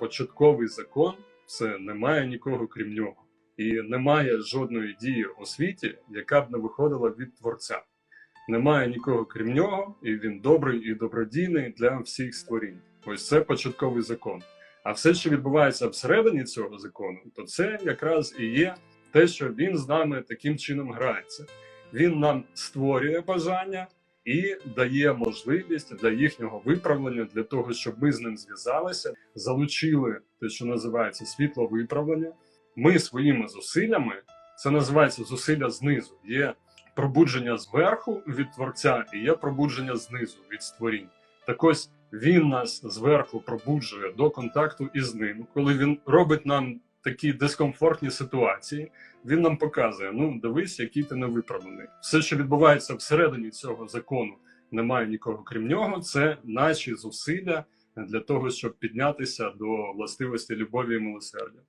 початковий закон це немає нікого крім нього. І немає жодної дії у світі, яка б не виходила від творця. Немає нікого крім нього, і він добрий і добродійний для всіх створінь. Ось це початковий закон. А все, що відбувається всередині цього закону, то це якраз і є те, що він з нами таким чином грається. Він нам створює бажання і дає можливість для їхнього виправлення, для того, щоб ми з ним зв'язалися, залучили те, що називається світло виправлення. Ми своїми зусиллями, це називається зусилля знизу. Є пробудження зверху від творця і є пробудження знизу від створінь. Так ось він нас зверху пробуджує до контакту із ним, коли він робить нам такі дискомфортні ситуації. Він нам показує: ну дивись, який ти невиправданий. Все, що відбувається всередині цього закону, немає нікого крім нього. Це наші зусилля для того, щоб піднятися до властивості любові і милосердя.